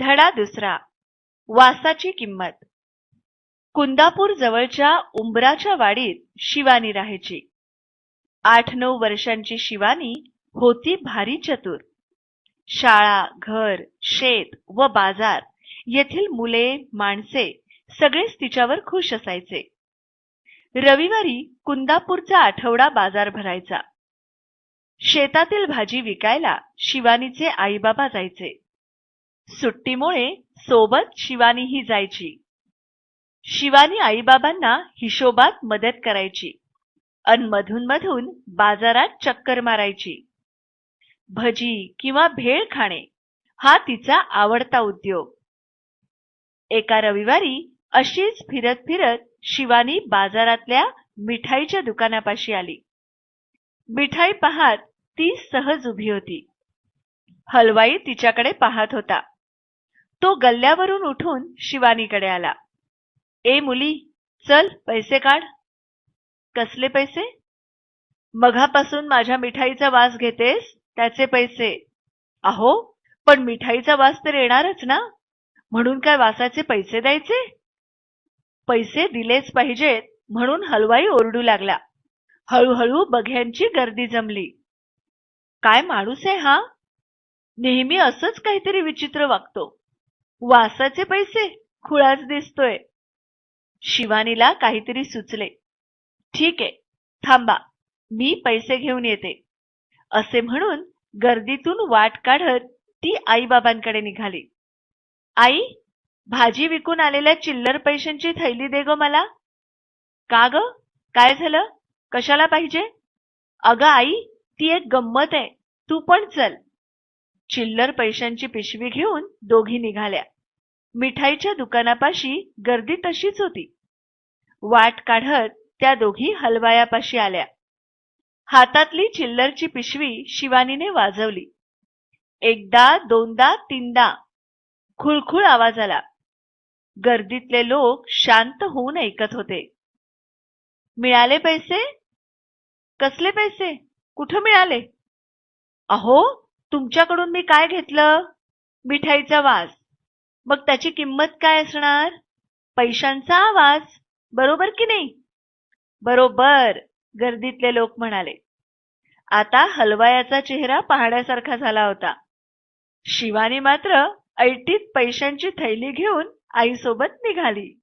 धडा दुसरा. वासाची किंमत. कुंदापूर जवळच्या उंबराच्या वाडीत शिवानी राहायची. आठ नऊ वर्षांची शिवानी होती भारी चतुर. शाळा घर शेत व बाजार येथील मुले माणसे सगळेच तिच्यावर खुश असायचे. रविवारी कुंदापूरचा आठवडा बाजार भरायचा. शेतातील भाजी विकायला शिवानीचे आईबाबा जायचे. सुट्टीमुळे सोबत शिवानीही जायची. शिवानी आईबाबांना हिशोबात मदत करायची अन मधून मधून बाजारात चक्कर मारायची. भजी किंवा भेळ खाणे हा तिचा आवडता उद्योग. एका रविवारी अशीच फिरत फिरत शिवानी बाजारातल्या मिठाईच्या दुकानापाशी आली. मिठाई पाहत ती सहज उभी होती. हलवाई तिच्याकडे पाहत होता. तो गल्ल्यावरून उठून शिवानीकडे आला. ए मुली चल पैसे काढ. कसले पैसे? मघापासून माझ्या मिठाईचा वास घेतेस त्याचे पैसे. अहो पण मिठाईचा वास तर येणारच ना. म्हणून काय वासाचे पैसे द्यायचे? पैसे दिलेच पाहिजेत म्हणून हलवाई ओरडू लागला. हळूहळू बघ्यांची गर्दी जमली. काय माणूस आहे हा? नेहमी असंच काहीतरी विचित्र वागतो. वासाचे पैसे? खुळाच दिसतोय. शिवानीला काहीतरी सुचले. ठीक आहे थांबा मी पैसे घेऊन येते. असे म्हणून गर्दीतून वाट काढत ती आईबाबांकडे निघाली. आई भाजी विकून आलेल्या चिल्लर पैशांची थैली दे ग मला. का ग? काय झालं? कशाला पाहिजे? अगं आई ती एक गंमत आहे. तू पण चल. चिल्लर पैशांची पिशवी घेऊन दोघी निघाल्या. मिठाईच्या दुकानापाशी गर्दी तशीच होती. वाट काढत त्या दोघी हलवायापाशी आल्या. हातातली चिल्लरची पिशवी शिवानीने वाजवली. एकदा दोनदा तीनदा खुळखुळ आवाज आला. गर्दीतले लोक शांत होऊन ऐकत होते. मिळाले पैसे? कसले पैसे? कुठं मिळाले? अहो तुमच्याकडून मी काय घेतलं? मिठाईचा वास. मग त्याची किंमत काय असणार? पैशांचा आवाज. बरोबर की नाही? बरोबर गर्दीतले लोक म्हणाले. आता हलवायाचा चेहरा पाहण्यासारखा झाला होता. शिवानी मात्र ऐटीत पैशांची थैली घेऊन आईसोबत निघाली.